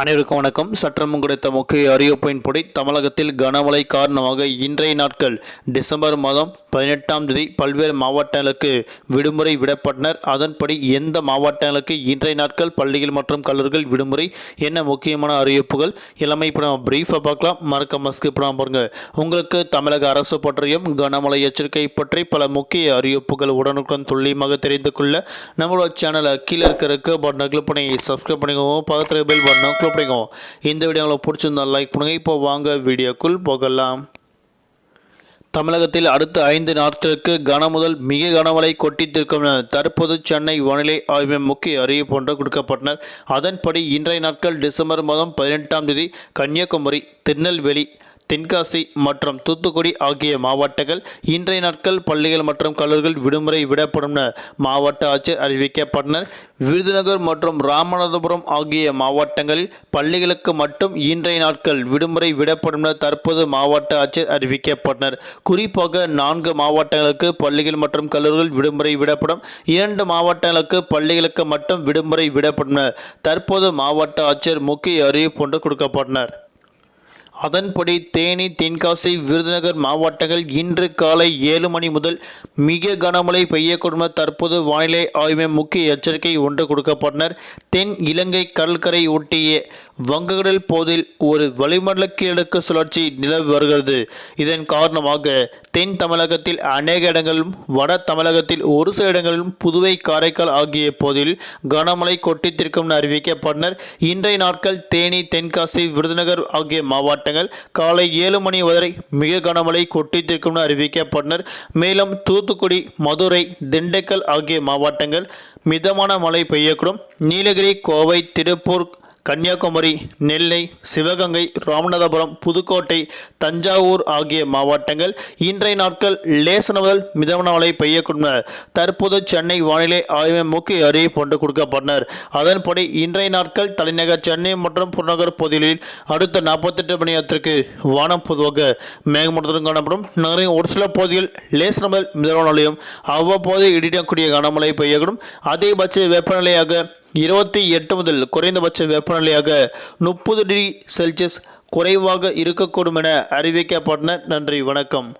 அனைவருக்கும் வணக்கம். சற்றம் கிடைத்த முக்கிய அறிவிப்பின்படி தமிழகத்தில் கனமழை காரணமாக இன்றைய நாட்கள் டிசம்பர் மாதம் பதினெட்டாம் தேதி பல்வேறு மாவட்டங்களுக்கு விடுமுறை விடப்பட்டனர். அதன்படி எந்த மாவட்டங்களுக்கு இன்றைய நாட்கள் பள்ளிகள் மற்றும் கல்லூரிகள் விடுமுறை? என்ன முக்கியமான அறிவிப்புகள்? எல்லாமே இப்போ நம்ம பிரீஃபாக பார்க்கலாம். மறக்க மஸ்கு படம் பாருங்க. உங்களுக்கு தமிழக அரசு பற்றியும் கனமழை எச்சரிக்கை பற்றி பல முக்கிய அறிவிப்புகள் உடனுக்குடன் துல்லியமாக தெரிந்து கொள்ள நம்மளோட சேனலை கீழே இருக்கிற பட்டனை கிளிக் பண்ணி சப்ஸ்கிரைப் பண்ணிக்கோங்க. பக்கத்தில் பெல் பட்டனை ஸோ பிடிக்கும். இந்த வீடியோ உங்களுக்கு பிடிச்சிருந்தால் லைக் பண்ணுங்க. இப்போ வாங்க வீடியோக்குள் போகலாம். தமிழகத்தில் அடுத்த ஐந்து நாட்களுக்கு கனமுதல் மிக கனமழை கொட்டித்திருக்கும் என தற்போது சென்னை வானிலை ஆய்வு முக்கிய அறிவிப்பு ஒன்று கொடுக்கப்பட்டனர். அதன்படி இன்றைய நாட்கள் டிசம்பர் மாதம் பதினெட்டாம் தேதி கன்னியாகுமரி திருநெல்வேலி தென்காசி மற்றும் தூத்துக்குடி ஆகிய மாவட்டங்கள் இன்றைய நாட்கள் பள்ளிகள் மற்றும் கல்லூரிகள் விடுமுறை விடப்படும் என மாவட்ட ஆட்சியர் அறிவிக்கப்பட்டனர். விருதுநகர் மற்றும் ராமநாதபுரம் ஆகிய மாவட்டங்களில் பள்ளிகளுக்கு மட்டும் இன்றைய நாட்கள் விடுமுறை விடப்படும் என தற்போது மாவட்ட ஆட்சியர் அறிவிக்கப்பட்டனர். குறிப்பாக நான்கு மாவட்டங்களுக்கு பள்ளிகள் மற்றும் கல்லூரிகள் விடுமுறை விடப்படும். இரண்டு மாவட்டங்களுக்கு பள்ளிகளுக்கு மட்டும் விடுமுறை விடப்படும் தற்போது மாவட்ட ஆட்சியர் முக்கிய அறிவிப்பு ஒன்று கொடுக்கப்பட்டனர். அதன்படி தேனி தென்காசி விருதுநகர் மாவட்டங்கள் இன்று காலை ஏழு மணி முதல் மிக கனமழை பெய்யக்கூடும் தற்போது வானிலை ஆய்வு முக்கிய எச்சரிக்கை ஒன்று கொடுக்கப்பட்டனர். தென் இலங்கை கடற்கரை ஒட்டிய வங்கக்கடல் போதில் ஒரு வளிமண்டல கிழக்கு சுழற்சி நிலவி வருகிறது. இதன் காரணமாக தென் தமிழகத்தில் அநேக இடங்களிலும் வட தமிழகத்தில் ஒரு சில இடங்களிலும் புதுவை காரைக்கால் ஆகிய போதில் கனமழை கொட்டித்திருக்கும் என அறிவிக்கப்பட்டனர். இன்றைய நாட்கள் தேனி தென்காசி விருதுநகர் ஆகிய மாவட்ட மாவட்டங்கள் காலை ஏழு மணி வரை மிக கனமழை கொட்டித்திருக்கும் என அறிவிக்கப்பட்டனர். மேலும் தூத்துக்குடி மதுரை திண்டுக்கல் ஆகிய மாவட்டங்கள் மிதமான மழை பெய்யக்கூடும். நீலகிரி கோவை திருப்பூர் கன்னியாகுமரி நெல்லை சிவகங்கை ராமநாதபுரம் புதுக்கோட்டை தஞ்சாவூர் ஆகிய மாவட்டங்கள் இன்றைய நாட்கள் லேசன முதல் மிதமான மழை பெய்யக்கூடும். தற்போது சென்னை வானிலை ஆய்வு முக்கிய அறிவிப்பு ஒன்று கொடுக்கப்பட்டனர். அதன்படி இன்றைய நாட்கள் தலைநகர் சென்னை மற்றும் புறநகர் பகுதிகளில் அடுத்த நாற்பத்தெட்டு மணி நேரத்திற்கு வானம் பொதுவாக மேகமூட்டத்துடன் காணப்படும். நகரின் ஒரு சில பகுதியில் லேசன முதல் மிதமான மழையும் அவ்வப்போது இடிடக்கூடிய கனமழை பெய்யக்கூடும். அதிகபட்ச வெப்பநிலையாக இருபத்தி எட்டு முதல் குறைந்தபட்ச வெப்பநிலையாக முப்பது டிகிரி செல்சியஸ் குறைவாக இருக்கக்கூடும் என அறிவிக்கப்பட்டன. நன்றி வணக்கம்.